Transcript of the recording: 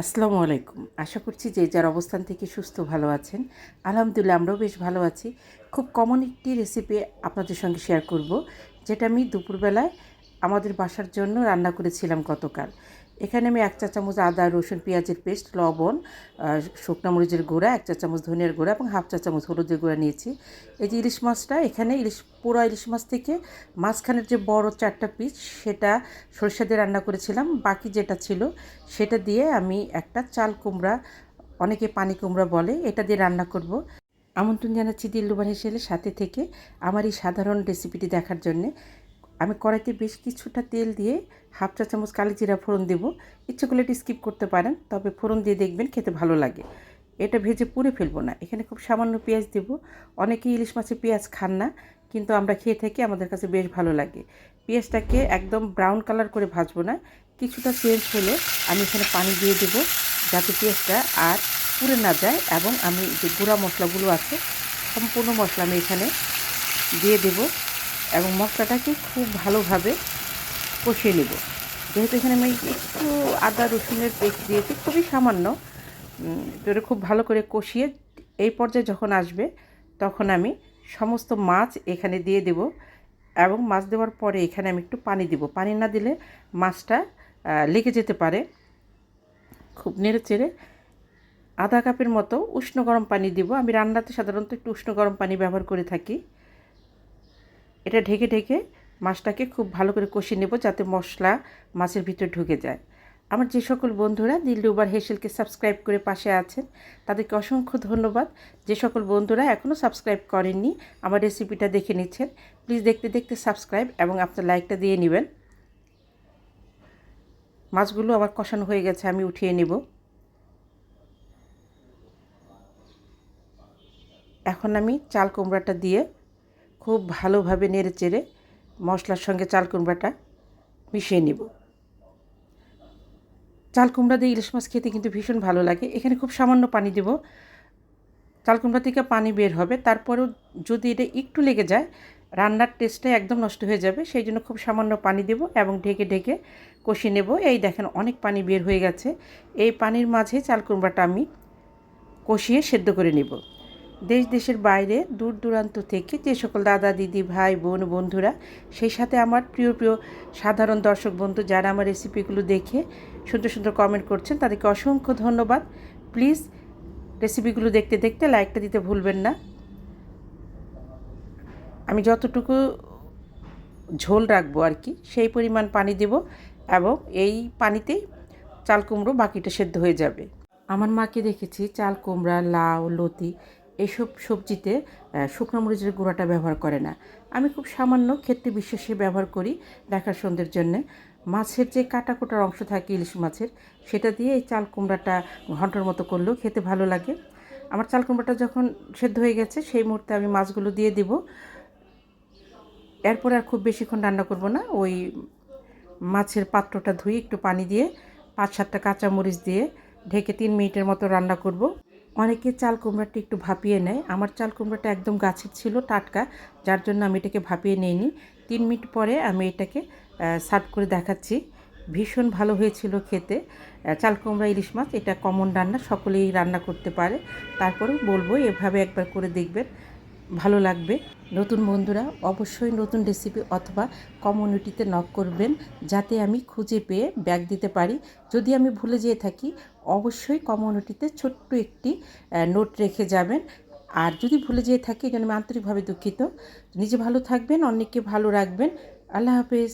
আসসালামু আলাইকুম। আশা করছি যে যার অবস্থান থেকে সুস্থ, ভালো আছেন। আলহামদুলিল্লাহ, আমরাও বেশ ভালো আছি। খুব কমন একটি রেসিপি আপনাদের সঙ্গে শেয়ার করব, যেটা আমি দুপুরবেলায় আমাদের বাসার জন্য রান্না করেছিলাম গতকাল। এখানে আমি এক চা চামচ আদা, রসুন, পেঁয়াজের পেস্ট, লবণ শুকনো মরিচের গুঁড়া, এক চা চামচ ধনিয়ার গুঁড়া এবং হাফ চা চামচ হলুদের গুঁড়া নিয়েছি। এই যে ইলিশ মাছটা, এখানে ইলিশ পুরো ইলিশ মাছ থেকে মাঝখানের যে বড় চারটা পিস, সেটা সরষে দিয়ে রান্না করেছিলাম। বাকি যেটা ছিল, সেটা দিয়ে আমি একটা চাল কুমড়া, অনেকে পানি কুমড়া বলে, এটা দিয়ে রান্না করব। আমন্ত্রণ জানাচ্ছি দিল্লুবান হিসেবে সাথে থেকে আমার এই সাধারণ রেসিপিটি দেখার জন্যে। আমি কড়াইতে বেশ কিছুটা তেল দিয়ে হাফ চা চামচ কালি জিরা ফোড়ন দেব। ইচ্ছে করলে এটি স্কিপ করতে পারেন, তবে ফোড়ন দিয়ে দেখবেন খেতে ভালো লাগে। এটা ভেজে পুড়ে ফেলব না। এখানে খুব সামান্য পেঁয়াজ দেব। অনেকেই ইলিশ মাছে পেঁয়াজ খান না, কিন্তু আমরা খেয়ে থাকি, আমাদের কাছে বেশ ভালো লাগে। পেঁয়াজটাকে একদম ব্রাউন কালার করে ভাজবো না। কিছুটা চেঞ্জ হলে আমি এখানে পানি দিয়ে দেব, যাতে পেঁয়াজটা আর পুড়ে না যায় এবং আমি যে গুঁড়া মশলাগুলো আছে, সম্পূর্ণ মশলা আমি এখানে দিয়ে দেব। এবং মশলাটাকে খুব ভালোভাবে কষিয়ে নেব। যেহেতু এখানে আমি একটু আদা রসুনের পেস্ট দিয়েছি, খুবই সামান্য। তো খুব ভালো করে কষিয়ে এই পর্যায়ে যখন আসবে, তখন আমি সমস্ত মাছ এখানে দিয়ে দেব এবং মাছ দেওয়ার পরে এখানে আমি একটু পানি দিব। পানি না দিলে মাছটা লেগে যেতে পারে। খুব নেড়ে চেড়ে আধা কাপের মতো উষ্ণ গরম পানি দিব। আমি রান্নাতে সাধারণত একটু উষ্ণ গরম পানি ব্যবহার করে থাকি। এটা ঢেকে ঢেকে মাছটাকে খুব ভালো করে কষিয়ে নেব যাতে মশলা মাছের ভিতরে ঢুকে যায়। আমার যে সকল বন্ধুরা দিল্লুবার হেসেলকে সাবস্ক্রাইব করে পাশে আছেন, তাদেরকে অসংখ্য ধন্যবাদ। যে সকল বন্ধুরা এখনও সাবস্ক্রাইব করেননি, আমার রেসিপিটা দেখে নিচ্ছেন। প্লিজ দেখতে দেখতে সাবস্ক্রাইব এবং আপনার লাইকটা দিয়ে নেবেন। মাছগুলো আবার কষানো হয়ে গেছে, আমি উঠিয়ে নেব। এখন আমি চাল কুমড়াটা দিয়ে খুব ভালোভাবে নেড়ে চেড়ে মশলার সঙ্গে চাল কুমড়াটা মিশিয়ে নেব। চাল কুমড়া দিয়ে ইলিশ মাছ খেতে কিন্তু ভীষণ ভালো লাগে। এখানে খুব সামান্য পানি দেব। চাল কুমড়া থেকে পানি বের হবে। তারপরেও যদি এটা একটু লেগে যায়, রান্নার টেস্টটা একদম নষ্ট হয়ে যাবে। সেই জন্য খুব সামান্য পানি দেব এবং ঢেকে ঢেকে কষিয়ে নেব। এই দেখেন অনেক পানি বের হয়ে গেছে। এই পানির মাঝে চাল কুমড়াটা আমি কষিয়ে সেদ্ধ করে নেব। দেশ, দেশের বাইরে দূর দূরান্ত থেকে যে সকল দাদা, দিদি, ভাই, বোন, বন্ধুরা, সেই সাথে আমার প্রিয় প্রিয় সাধারণ দর্শক বন্ধু যারা আমার রেসিপিগুলো দেখে সুন্দর সুন্দর কমেন্ট করছেন, তাদেরকে অসংখ্য ধন্যবাদ। প্লিজ রেসিপিগুলো দেখতে দেখতে লাইকটা দিতে ভুলবেন না। আমি যতটুকু ঝোল রাখব আর কি, সেই পরিমাণ পানি দেব এবং এই পানিতেই চাল কুমড়ো বাকিটা সেদ্ধ হয়ে যাবে। আমার মাকে দেখেছি চাল কুমড়া, লাউ, লতি এইসব সবজিতে শুকনো মরিচের গুঁড়াটা ব্যবহার করে না। আমি খুব সামান্য ক্ষেত্রে বিশেষে ব্যবহার করি দেখার সৌন্দর্যের জন্যে। মাছের যে কাটা কোটার অংশ থাকে ইলিশ মাছের, সেটা দিয়ে এই চাল কুমড়াটা ঘণ্টার মতো করলেও খেতে ভালো লাগে। আমার চাল কুমড়াটা যখন সেদ্ধ হয়ে গেছে, সেই মুহূর্তে আমি মাছগুলো দিয়ে দিব। এরপরে আর খুব বেশিক্ষণ রান্না করব না। ওই মাছের পাত্রটা ধুয়ে একটু পানি দিয়ে পাঁচ সাতটা কাঁচা মরিচ দিয়ে ঢেকে তিন মিনিটের মতো রান্না করব। অনেকে চাল কুমড়াটা একটু ভাপিয়ে নেয়। আমার চাল কুমড়াটা একদম গাছের ছিল, টাটকা, যার জন্য আমি এটাকে ভাপিয়ে নিইনি। তিন মিনিট পরে আমি এটাকে সার্ভ করে দেখাচ্ছি। ভীষণ ভালো হয়েছিল খেতে। চাল কুমড়া, ইলিশ মাছ, এটা কমন রান্না, সকলেই রান্না করতে পারে। তারপরেও বলব, এভাবে একবার করে দেখবেন, ভালো লাগবে। নতুন বন্ধুরা, অবশ্যই নতুন রেসিপি অথবা কমিউনিটিতে নক করবেন, যাতে আমি খুঁজে পেয়ে ব্যাগ দিতে পারি। যদি আমি ভুলে যেয়ে থাকি অবশ্যই কমিউনিটিতে ছোট্ট একটি নোট রেখে যাবেন। আর যদি ভুলে যেয়ে থাকি জন্য আমি আন্তরিকভাবে দুঃখিত। নিজে ভালো থাকবেন, অন্যকে ভালো রাখবেন। আল্লাহ হাফেজ।